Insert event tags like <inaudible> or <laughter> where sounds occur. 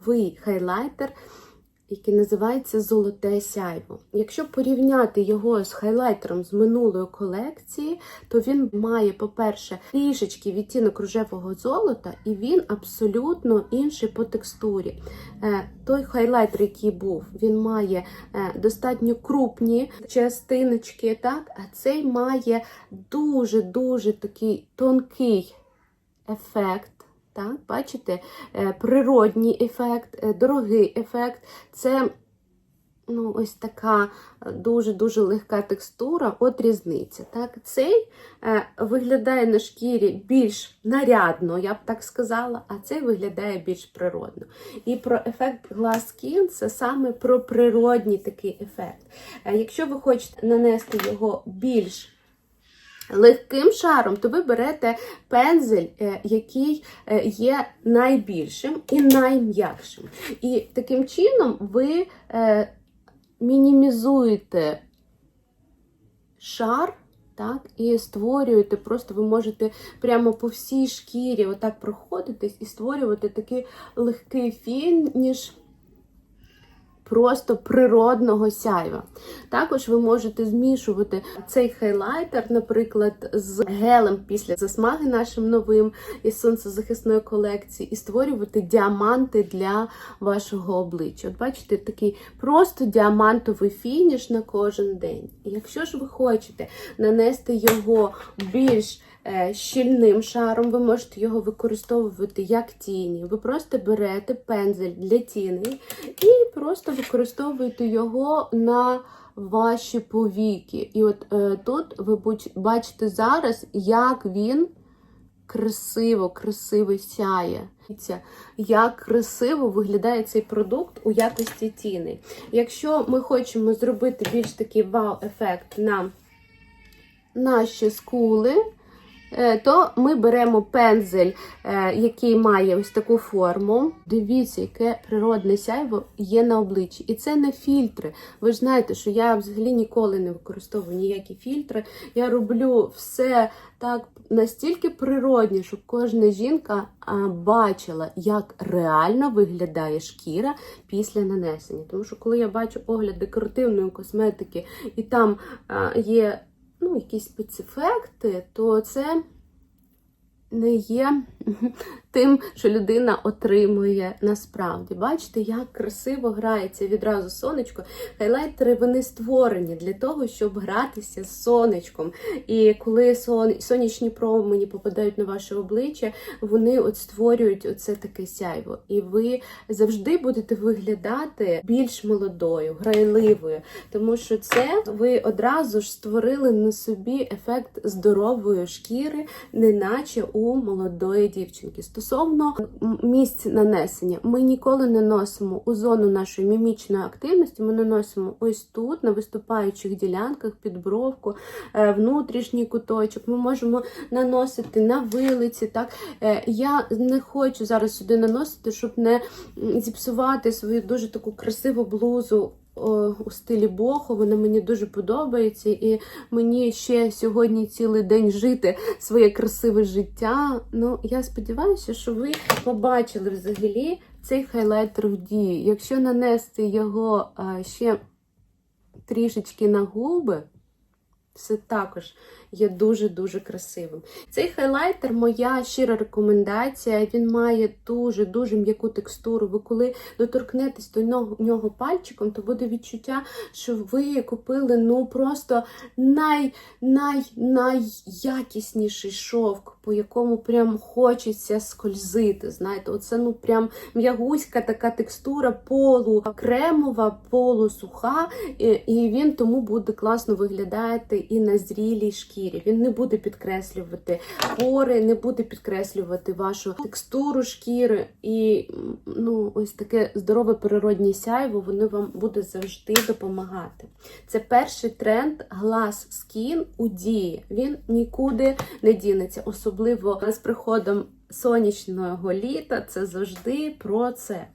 новий хайлайтер, який називається Золоте сяйво. Якщо порівняти його з хайлайтером з минулої колекції, то він має, по-перше, трішечки відтінок рожевого золота, і він абсолютно інший по текстурі. Е, Той хайлайтер, який був, він має е, достатньо крупні частиночки, так? а цей має дуже-дуже такий тонкий ефект. Так, бачите, Е, природній ефект, е, дорогий ефект. Це ну, ось така дуже-дуже легка текстура, от різниця. Так? Цей е, виглядає на шкірі більш нарядно, я б так сказала, а цей виглядає більш природно. І про ефект Glass Skin це саме про природній такий ефект. Якщо ви хочете нанести його більш легким шаром, то ви берете пензель, е, який е, є найбільшим і найм'якшим. І таким чином ви е, мінімізуєте шар. Так, і створюєте, просто ви можете прямо по всій шкірі отак проходитись і створювати такий легкий фініш просто природного сяйва. Також ви можете змішувати цей хайлайтер, наприклад, з гелем після засмаги нашим новим із сонцезахисної колекції, і створювати діаманти для вашого обличчя. От бачите, такий просто діамантовий фініш на кожен день. І якщо ж ви хочете нанести його більш е, щільним шаром, ви можете його використовувати як тіні. Ви просто берете пензель для тіней і просто використовуєте його на ваші повіки. І от е, тут ви бачите зараз, як він красиво, красиво сяє. Як красиво виглядає цей продукт у якості тіней. Якщо ми хочемо зробити більш такий вау-ефект на наші скули, то ми беремо пензель, е, який має ось таку форму. Дивіться, яке природне сяйво є на обличчі. І це не фільтри. Ви ж знаєте, що я взагалі ніколи не використовую ніякі фільтри. Я роблю все так настільки природні, щоб кожна жінка бачила, як реально виглядає шкіра після нанесення. Тому що коли я бачу огляд декоративної косметики, і там є ну, якісь спецефекти, то це не є <laughs> тим, що людина отримує насправді. Бачите, як красиво грається відразу сонечко. Хайлайтери вони створені для того, щоб гратися з сонечком. І коли сон... сонячні промені попадають на ваше обличчя, вони от створюють оце таке сяйво. І ви завжди будете виглядати більш молодою, грайливою, тому що це ви одразу ж створили на собі ефект здорової шкіри, неначе у молодої дівчинки. Стосовно місць нанесення, ми ніколи не носимо у зону нашої мімічної активності. Ми наносимо ось тут, на виступаючих ділянках, під бровку, е, внутрішній куточок. Ми можемо наносити на вилиці. Так Е, я не хочу зараз сюди наносити, щоб не зіпсувати свою дуже таку красиву блузу. У стилі бохо, вона мені дуже подобається, і мені ще сьогодні цілий день жити своє красиве життя. Ну, я сподіваюся, що ви побачили взагалі цей хайлайтер в дії. Якщо нанести його ще трішечки на губи, це також є дуже-дуже красивим. Цей хайлайтер моя щира рекомендація. Він має дуже-дуже м'яку текстуру. Ви коли доторкнетесь до нього, пальчиком, то буде відчуття, що ви купили ну просто най, най, найякісніший шовк, по якому прям хочеться скользити. Знаєте, оце ну прям м'ягуська така текстура, полу кремова, полусуха, і, він тому буде класно виглядати і на зрілій шкірі. Він не буде підкреслювати пори, не буде підкреслювати вашу текстуру шкіри. І ну, ось таке здорове природнє сяйво, воно вам буде завжди допомагати. Це перший тренд Glass Skin у дії. Він нікуди не дінеться, особливо з приходом сонячного літа. Це завжди про це.